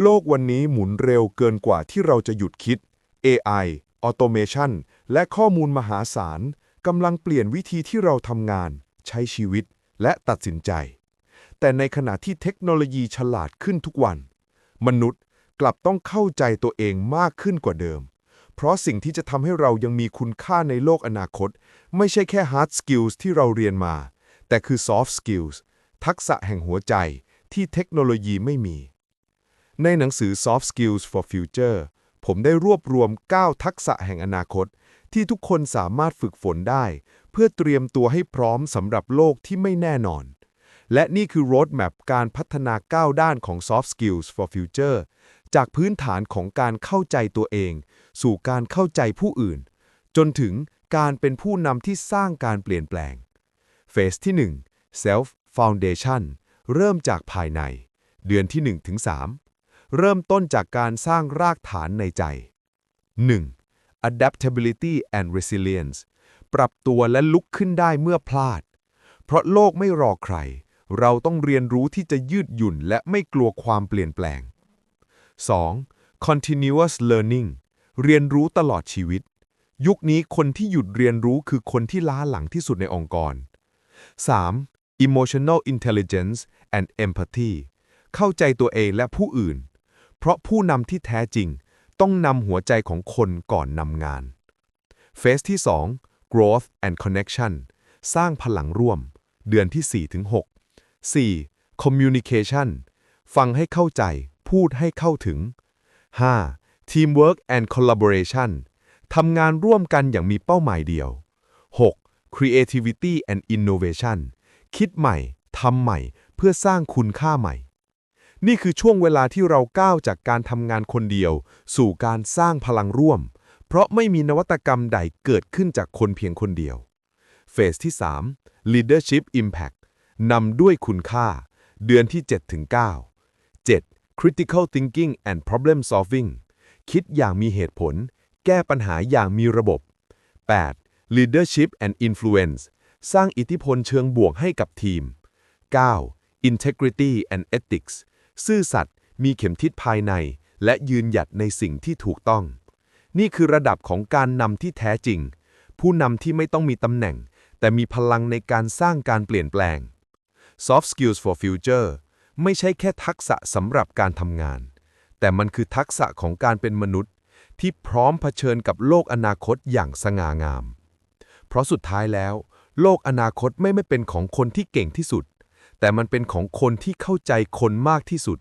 โลกวันนี้หมุนเร็วเกินกว่าที่เราจะหยุดคิด AI Automation และข้อมูลมหาศาลกำลังเปลี่ยนวิธีที่เราทำงาน ใช้ชีวิต และตัดสินใจ แต่ในขณะที่เทคโนโลยีฉลาดขึ้นทุกวัน มนุษย์กลับต้องเข้าใจตัวเองมากขึ้นกว่าเดิม เพราะสิ่งที่จะทำให้เรายังมีคุณค่าในโลกอนาคต ไม่ใช่แค่ hard skills ที่เราเรียนมา แต่คือ soft skills ทักษะแห่งหัวใจที่เทคโนโลยีไม่มี ในหนังสือ Soft Skills for Future ผมได้รวบรวม 9 ทักษะแห่งอนาคต ที่ทุกคนสามารถฝึกฝนได้ เพื่อเตรียมตัวให้พร้อมสำหรับโลกที่ไม่แน่นอน และนี่คือ Roadmap การพัฒนา 9 ด้านของ Soft Skills for Future จากพื้นฐานของการเข้าใจตัวเอง สู่การเข้าใจผู้อื่น จนถึงการเป็นผู้นำที่สร้างการเปลี่ยนแปลง เฟสที่ 1 Self Foundation เริ่มจากภายใน เดือนที่1ถึง3 เริ่มต้นจากการสร้างรากฐานในใจ 1. Adaptability and Resilience ปรับตัวและลุกขึ้นได้เมื่อพลาด เพราะโลกไม่รอใคร เราต้องเรียนรู้ที่จะยืดหยุ่นและไม่กลัวความเปลี่ยนแปลง 2. Continuous Learning เรียนรู้ตลอดชีวิต ยุคนี้คนที่หยุดเรียนรู้คือคนที่ล้าหลังที่สุดในองค์กร 3. Emotional Intelligence and Empathy เข้าใจตัวเองและผู้อื่น เพราะผู้นำที่แท้จริงต้องนำหัวใจของคนก่อนนำงาน เฟสที่ 2 growth and connection สร้างพลังร่วม เดือนที่4-6 4. communication ฟังให้เข้าใจ พูดให้เข้าถึง 5. teamwork and collaboration ทำงานร่วมกันอย่างมีเป้าหมายเดียว 6. creativity and innovation คิดใหม่ ทำใหม่ เพื่อสร้างคุณค่าใหม่ นี่คือช่วงเวลาที่เราก้าวจากการทำงานคนเดียว สู่การสร้างพลังร่วม เพราะไม่มีนวัตกรรมใดเกิดขึ้นจากคนเพียงคนเดียว เฟสที่ 3 leadership impact นำด้วยคุณค่า เดือนที่ 7-9 7. critical thinking and problem solving คิดอย่างมีเหตุผล แก้ปัญหาอย่างมีระบบ 8. leadership and influence สร้างอิทธิพลเชิงบวกให้กับทีม 9. integrity and ethics ซื่อสัตย์มีเข็มทิศภายใน และยืนหยัดในสิ่งที่ถูกต้อง นี่คือระดับของการนำที่แท้จริง ผู้นำที่ไม่ต้องมีตำแหน่ง แต่มีพลังในการสร้างการเปลี่ยนแปลง Soft Skills for Future ไม่ใช่แค่ทักษะสำหรับการทำงาน แต่มันคือทักษะของการเป็นมนุษย์ ที่พร้อมเผชิญกับโลกอนาคตอย่างสง่างาม เพราะสุดท้ายแล้ว โลกอนาคตไม่ไม่เป็นของคนที่เก่งที่สุด แต่มันเป็นของคนที่เข้าใจคนมากที่สุด